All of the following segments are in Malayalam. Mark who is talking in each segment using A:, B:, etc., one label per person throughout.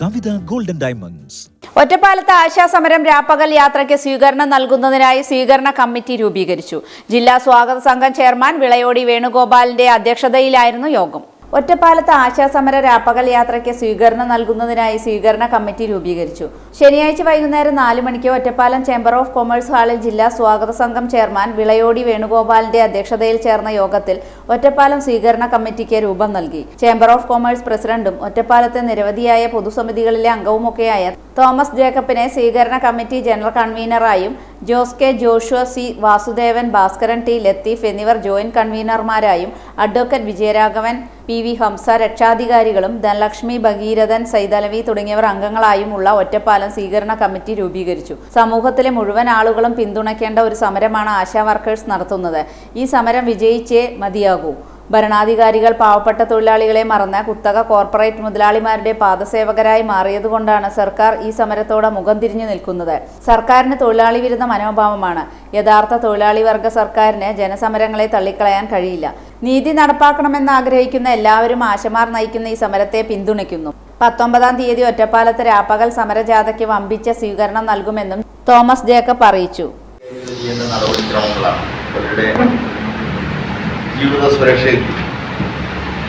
A: കവിത ഗോൾഡൻ ഡയമണ്ട്സ്
B: ഒറ്റപ്പാലത്ത് ആശാസമരം രാപ്പകൽ യാത്രയ്ക്ക് സ്വീകരണം നൽകുന്നതിനായി സ്വീകരണ കമ്മിറ്റി രൂപീകരിച്ചു. ജില്ലാ സ്വാഗത സംഘം ചെയർമാൻ വിളയോടി വേണുഗോപാലിന്റെ അധ്യക്ഷതയിലായിരുന്നു യോഗം. ഒറ്റപ്പാലത്ത് ആശാസമര രാപ്പകൽ യാത്രയ്ക്ക് സ്വീകരണം നൽകുന്നതിനായി സ്വീകരണ കമ്മിറ്റി രൂപീകരിച്ചു. ശനിയാഴ്ച വൈകുന്നേരം നാല് മണിക്ക് ഒറ്റപ്പാലം ചേംബർ ഓഫ് കൊമേഴ്സ് ഹാളിൽ ജില്ലാ സ്വാഗത സംഘം ചെയർമാൻ വിളയോടി വേണുഗോപാലിന്റെ അധ്യക്ഷതയിൽ ചേർന്ന യോഗത്തിൽ ഒറ്റപ്പാലം സ്വീകരണ കമ്മിറ്റിക്ക് രൂപം നൽകി. ചേംബർ ഓഫ് കൊമേഴ്സ് പ്രസിഡന്റും ഒറ്റപ്പാലത്തെ നിരവധിയായ പൊതുസമിതികളിലെ അംഗവുമൊക്കെയായ തോമസ് ജേക്കബിനെ സ്വീകരണ committee general കൺവീനറായും Jose K Joshua C Vasudevan Bhaskaran T Latheef എന്നിവർ joint കൺവീനർമാരായും advocate Vijayaraghavan P V Hamsa രക്ഷാധികാരികളും Dhanalakshmi Bhageerathan Saithalavi തുടങ്ങിയവർ അംഗങ്ങളായുമുള്ള ഒറ്റപ്പാലം സ്വീകരണ കമ്മിറ്റി രൂപീകരിച്ചു. സമൂഹത്തിലെ മുഴുവൻ ആളുകളും പിന്തുണയ്ക്കേണ്ട ഒരു സമരമാണ് ആശാ വർക്കേഴ്സ് നടത്തുന്നത്. ഈ സമരം വിജയിച്ചേ മതിയാകൂ. ഭരണാധികാരികൾ പാവപ്പെട്ട തൊഴിലാളികളെ മറന്ന് കുത്തക കോർപ്പറേറ്റ് മുതലാളിമാരുടെ പാദസേവകരായി മാറിയതുകൊണ്ടാണ് സർക്കാർ ഈ സമരത്തോടെ മുഖം തിരിഞ്ഞു നിൽക്കുന്നത്. സർക്കാരിന് തൊഴിലാളി വിരുദ്ധ മനോഭാവമാണ്. യഥാർത്ഥ തൊഴിലാളി വർഗ സർക്കാരിന് ജനസമരങ്ങളെ തള്ളിക്കളയാൻ കഴിയില്ല. നീതി നടപ്പാക്കണമെന്ന് ആഗ്രഹിക്കുന്ന എല്ലാവരും ആശമാർ നയിക്കുന്ന ഈ സമരത്തെ പിന്തുണയ്ക്കുന്നു. പത്തൊമ്പതാം തീയതി ഒറ്റപ്പാലത്ത് രാപ്പകൽ സമരജാഥയ്ക്ക് വമ്പിച്ച സ്വീകരണം നൽകുമെന്നും തോമസ് ജേക്കബ് അറിയിച്ചു.
C: ജീവിത സുരക്ഷയ്ക്ക്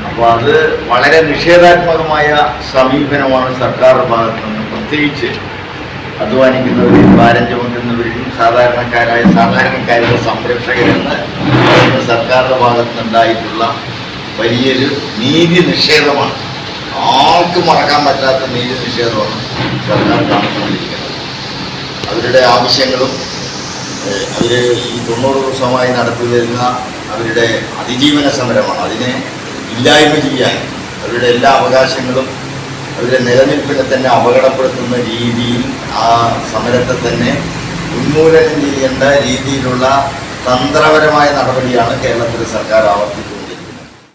C: അപ്പോൾ അത് വളരെ നിഷേധാത്മകമായ സമീപനമാണ് സർക്കാർ ഭാഗത്തു നിന്ന് പ്രത്യേകിച്ച് അധ്വാനിക്കുന്നവരെയും ഭാരം ചുമക്കുന്നവരെയും സാധാരണക്കാരായ സാധാരണക്കാരുടെ സംരക്ഷകരെന്ന് പറയുന്ന സർക്കാരിന്റെ ഭാഗത്ത് നിന്നുണ്ടായിട്ടുള്ള വലിയൊരു നീതി നിഷേധമാണ്. ആർക്കും മറക്കാൻ പറ്റാത്ത നീതി നിഷേധമാണ് സർക്കാർ നടന്നുകൊണ്ടിരിക്കുന്നത് അവരുടെ ആവശ്യങ്ങളും അവർ ഈ തൊണ്ണൂറ് ദിവസമായി നടത്തി വരുന്ന അവരുടെ അതിജീവന സമരമാണ്. അതിനെ ഇല്ലായ്മ ചെയ്യാൻ അവരുടെ എല്ലാ അവകാശങ്ങളും അവരുടെ നിലനിൽപ്പിനെ തന്നെ അപകടപ്പെടുത്തുന്ന രീതിയിൽ ആ സമരത്തെ തന്നെ ഉന്മൂലനം ചെയ്യേണ്ട രീതിയിലുള്ള തന്ത്രപരമായ നടപടിയാണ് കേരളത്തിലെ സർക്കാർ ആവർത്തിക്കുന്നത്.